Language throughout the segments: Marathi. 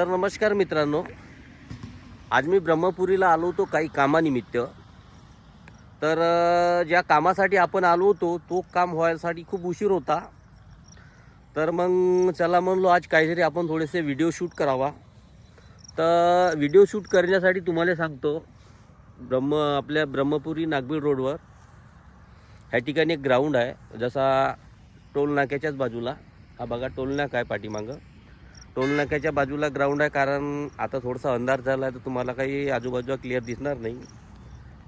तर नमस्कार मित्रांनो. आज मी ब्रह्मपुरीला आलो होतो काही कामानिमित्त. तर ज्या कामासाठी आपण आलो होतो तो काम व्हायसाठी खूप उशीर होता. तर मग चला म्हणलो आज काहीतरी आपण थोडेसे व्हिडिओ शूट करावा. तर व्हिडिओ शूट करण्यासाठी तुम्हाला सांगतो ब्रह्म आपल्या ब्रह्मपुरी नागबीड रोडवर ह्या ठिकाणी एक ग्राउंड आहे. जसा टोल नाक्याच्याच बाजूला. हा बघा टोल नाका आहे पाठीमागं. टोलनाक्याच्या बाजूला ग्राउंड आहे कारण आता थोडासा अंधार झाला आहे तर तुम्हाला काही आजूबाजूला क्लिअर दिसणार नाही.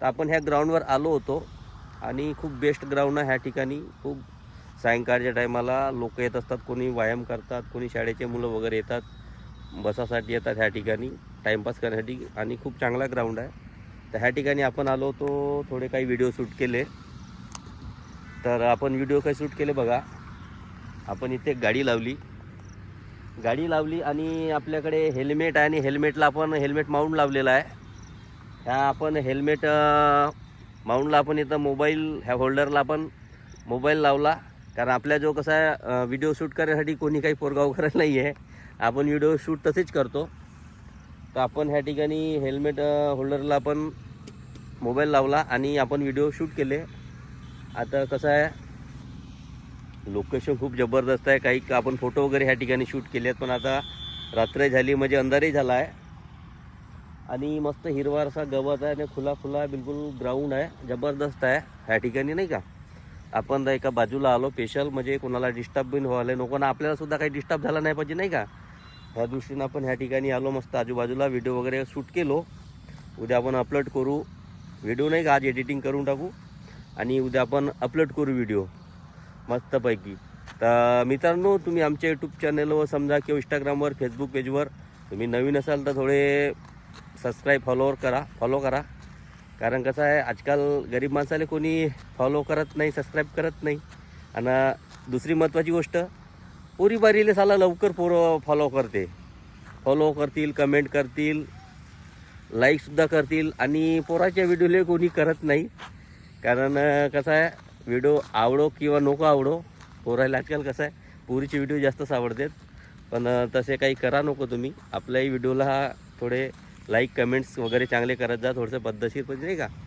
तर आपण ह्या ग्राउंडवर आलो होतो आणि खूप बेस्ट ग्राउंड आहे ह्या ठिकाणी. खूप सायंकाळच्या टायमाला लोक येत असतात कोणी व्यायाम करतात कोणी शाळेचे मुलं वगैरे येतात बसासाठी येतात ह्या ठिकाणी टाईमपास करण्यासाठी आणि खूप चांगला ग्राउंड आहे. तर ह्या ठिकाणी आपण आलो होतो थोडे काही व्हिडिओ शूट केले. तर आपण व्हिडिओ काही शूट केले बघा. आपण इथे गाडी लावली. गाडी लावली आणि आपल्याकडे हेल्मेट आहे आणि हेल्मेटला आपण हेल्मेट माऊंट लावलेला आहे. ह्या आपण हेल्मेट माऊंटला आपण इथं मोबाईल ह्या होल्डरला आपण मोबाईल लावला. कारण आपल्या जो कसा आहे व्हिडिओ शूट करण्यासाठी कोणी काही पोरगाव करत नाही आहे आपण व्हिडिओ शूट तसेच करतो. तर आपण ह्या ठिकाणी हेल्मेट होल्डरला आपण मोबाईल लावला आणि आपण व्हिडिओ शूट केले. आता कसं आहे लोकेशन खूप जबरदस्त आहे. काही आपण फोटो वगैरे ह्या ठिकाणी शूट केले आहेत पण आता रात्र झाली म्हणजे अंधारही झाला आहे. आणि मस्त हिरवा असा गवत आहे आणि खुला खुला बिलकुल ग्राउंड आहे. जबरदस्त आहे. ह्या ठिकाणी नाही का? आपण एका बाजूला आलो स्पेशल म्हणजे कोणाला डिस्टर्ब बिन व्हायला नको ना आपल्याला सुद्धा काही डिस्टर्ब झाला नाही पाहिजे नाही का? ह्या दृष्टीनं आपण ह्या ठिकाणी आलो मस्त आजूबाजूला व्हिडिओ वगैरे शूट केलो. उद्या आपण अपलोड करू. व्हिडिओ नाही का? आज एडिटिंग करून टाकू. आणि उद्या आपण अपलोड करू व्हिडिओ मस्तपैकी. तर मित्रांनो तुम्ही आमच्या यूट्यूब चॅनलवर समजा किंवा इंस्टाग्रामवर फेसबुक पेजवर तुम्ही नवीन असाल तर थोडे सबस्क्राईब फॉलोवर करा फॉलो करा. कारण कसं आहे आजकाल गरीब माणसाला कोणी फॉलो करत नाही सबस्क्राईब करत नाही. आणि दुसरी महत्त्वाची गोष्ट पोरी बारीले साला लवकर पोरं फॉलो करते. फॉलो करतील कमेंट करतील लाईकसुद्धा करतील. आणि पोराच्या व्हिडिओले कोणी करत नाही. कारण कसं आहे व्हिडिओ आवडो किंवा नको आवडो पोरायला आजकाल कसं आहे पोरीचे व्हिडिओ जास्तच आवडतात. पण तसे काही करा नको तुम्ही. आपल्याही व्हिडिओला थोडे लाईक कमेंट्स वगैरे चांगले करत जा थोडंसं पद्धतशीर पण नाही का?